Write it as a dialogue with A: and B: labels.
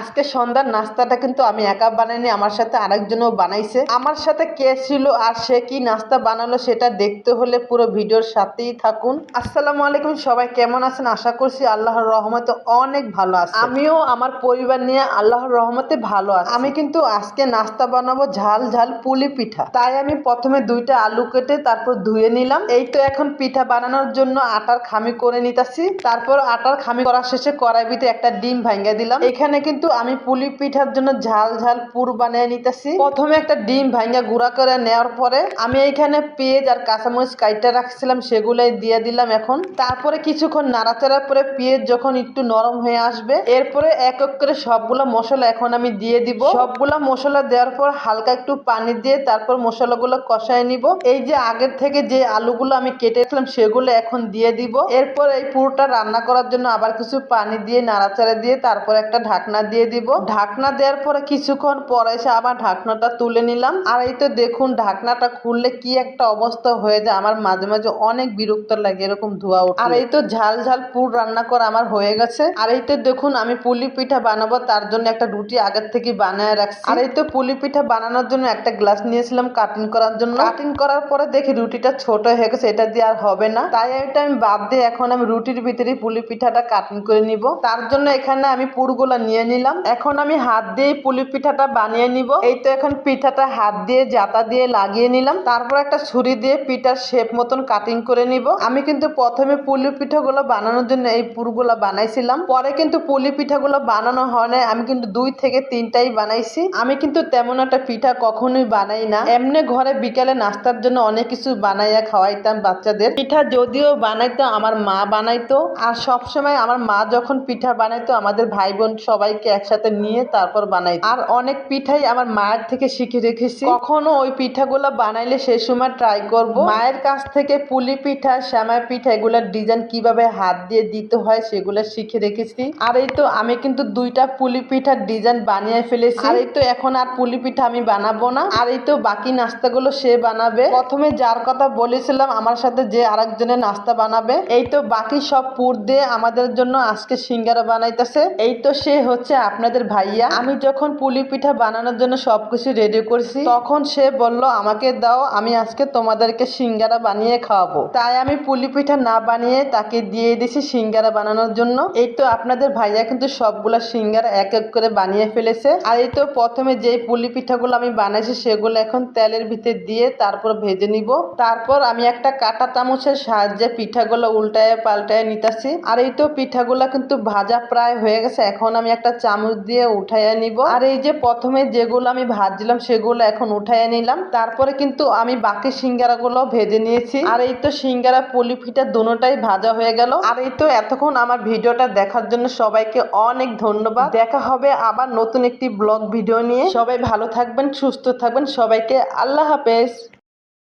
A: আজকে সন্ধ্যার নাস্তাটা কিন্তু আমি একা বানাইনি আমার সাথে আরেকজনও বানাইছে। আমার সাথে কে ছিল আর সে কি নাস্তা বানালো সেটা দেখতে হলে পুরো ভিডিওর সাথেই থাকুন। আসসালামু আলাইকুম সবাই কেমন আছেন? আশা করছি আল্লাহর রহমতে অনেক ভালো আছে আমিও আমার পরিবার নিয়ে আল্লাহর রহমতে ভালো আছি। আমি কিন্তু আজকে নাস্তা বানাবো ঝাল ঝাল পুলি পিঠা। তাই আমি প্রথমে দুইটা আলু কেটে তারপর ধুয়ে নিলাম। এই তো এখন পিঠা বানানোর জন্য আটার খামি করে নিতেছি। তারপর আটার খামি করা শেষে কড়াইবিতে একটা ডিম ভাঙ্গা দিলাম। এখানে কিন্তু আমি পুলি পিঠার জন্য ঝাল ঝাল পুর বানিয়ে নিতেছি। প্রথমে একটা ডিম ভাঙ্গা গুঁড়া করে নেওয়ার পরে আমি এখানে পেঁয়াজ আর কাঁচামরিচ কাইটা রাখছিলাম, সেগুলাই দিয়ে দিলাম এখন। তারপরে কিছুক্ষণ নাড়াচাড়ার পরে পেঁয়াজ যখন একটু নরম হয়ে আসবে, এরপরে এক এক করে সবগুলো মশলা এখন আমি দিয়ে দিব। সবগুলা মশলা দেওয়ার পর হালকা একটু পানি দিয়ে তারপর মশলাগুলো কষায় নিব। এই যে আগের থেকে যে আলুগুলো আমি কেটেছিলাম, সেগুলো এখন দিয়ে দিব। এরপর এই পুরোটা রান্না করার জন্য আবার কিছু পানি দিয়ে নাড়াচাড়া দিয়ে তারপর একটা ঢাকনা দিয়ে দিব। ঢাকনা দেওয়ার পরে কিছুক্ষণ পরে এসে আবার ঢাকনাটা তুলে নিলাম। আর এই তো দেখুন, ঢাকনাটা খুললে কি একটা অবস্থা হয়ে যায়। আমার মাঝে মাঝে অনেক বিরক্ত লাগে এরকম ধোয়া ওঠে আর এই তো ঝাল ঝাল পুর রান্না করা আমার হয়ে গেছে। আর এই তো দেখুন, আমি পুলি পিঠা বানাবো, তার জন্য একটা রুটি আগের থেকে বানায় রাখছি। আর এই তো পুলি পিঠা বানানোর জন্য একটা গ্লাস নিয়েছিলাম কাটিং করার জন্য। কাটিং করার পরে দেখি রুটিটা ছোট হয়ে গেছে, এটা দিয়ে আর হবে না। তাই এটা আমি বাদ দিয়ে এখন আমি রুটির ভিতরে পুলি পিঠাটা কাটিং করে নিব। তার জন্য এখানে আমি পুরগুলা নিয়ে নিলাম। এখন আমি হাত দিয়ে পুলি পিঠাটা বানিয়ে নিব। এই তো এখন পিঠাটা হাত দিয়ে জাতা দিয়ে লাগিয়ে নিলাম। তারপর একটা ছুরি দিয়ে পিঠার শেপ মতন কাটিং করে নিব। আমি কিন্তু প্রথমে পুলি পিঠাগুলো বানানোর জন্য এই পুরগুলো বানাইছিলাম। পরে কিন্তু পুলি পিঠাগুলো বানানো হয় না আমি কিন্তু দুই থেকে তিনটাই বানাইছি। আমি কিন্তু তেমন একটা পিঠা কখনোই বানাই না। এমনি ঘরে বিকালে নাস্তার জন্য অনেক কিছু বানাইয়া খাওয়াইতাম বাচ্চাদের। পিঠা যদিও বানাইতো, আমার মা বানাইতো। আর সবসময় আমার মা যখন পিঠা বানাইতো, আমাদের ভাই বোন সবাইকে একসাথে নিয়ে তারপর বানাই আর অনেক পিঠাই আমার মায়ের থেকে শিখে রেখেছি। কখনো ওই পিঠাগুলো বানাইলে সেই সময় ট্রাই করব। মায়ের কাছ থেকে পুলি পিঠা, শ্যামাই পিঠা এগুলোর ডিজাইন কীভাবে হাত দিয়ে দিতে হয় সেগুলো শিখে রেখেছি। আর এই তো আমি কিন্তু দুইটা পুলি পিঠার ডিজাইন বানিয়ে ফেলেছি। আর এই তো এখন আর পুলি পিঠা আমি বানাবো না। আর এই তো বাকি নাস্তাগুলো সে বানাবে। প্রথমে যার কথা বলেছিলাম, আমার সাথে যে আরেকজনের নাস্তা বানাবে। এই তো বাকি সব পুর দিয়ে আমাদের জন্য আজকে সিঙ্গারা বানাইতেছে। এই তো সে হচ্ছে আপনাদের ভাইয়া, আমি যখন পুলি পিঠা বানানোর জন্য সবকিছু রেডি করছি, তখন সে বলল, আমাকে দাও, আমি আজকে তোমাদেরকে সিঙ্গারা বানিয়ে খাওয়াবো। তাই আমি পুলি পিঠা না বানিয়ে তাকে দিয়ে দিছি সিঙ্গারা বানানোর জন্য। এই তো আপনাদের ভাইয়া কিন্তু সবগুলা সিঙ্গারা এক এক করে বানিয়ে ফেলেছে। আর এই তো প্রথমে যে পুলি পিঠাগুলো আমি বানাইছি, সেগুলো এখন তেলের ভিতরে দিয়ে তারপর ভেজে নিব। তারপর আমি একটা কাটা চামচের সাহায্যে পিঠাগুলো উল্টায় পাল্টায় নিতেছি। আর এই তো পিঠাগুলো কিন্তু ভাজা প্রায় হয়ে গেছে। এখন আমি একটা চামচ দিয়ে উঠাইয়া নিব। আর এই যে প্রথমে যেগুলো আমি ভাজছিলাম, সেগুলো এখন উঠাইয়া নিলাম। তারপরে কিন্তু আমি বাকি সিঙ্গারাগুলো ভেজে নিয়েছি। আর এই তো সিঙ্গারা পুলি পিঠা দুটোটাই ভাজা হয়ে গেল। আর এই তো এতক্ষণ আমার ভিডিওটা দেখার জন্য সবাইকে অনেক ধন্যবাদ। দেখা হবে আবার নতুন একটি ব্লগ ভিডিও নিয়ে। সবাই ভালো থাকবেন, সুস্থ থাকবেন। সবাইকে আল্লাহ হাফেজ।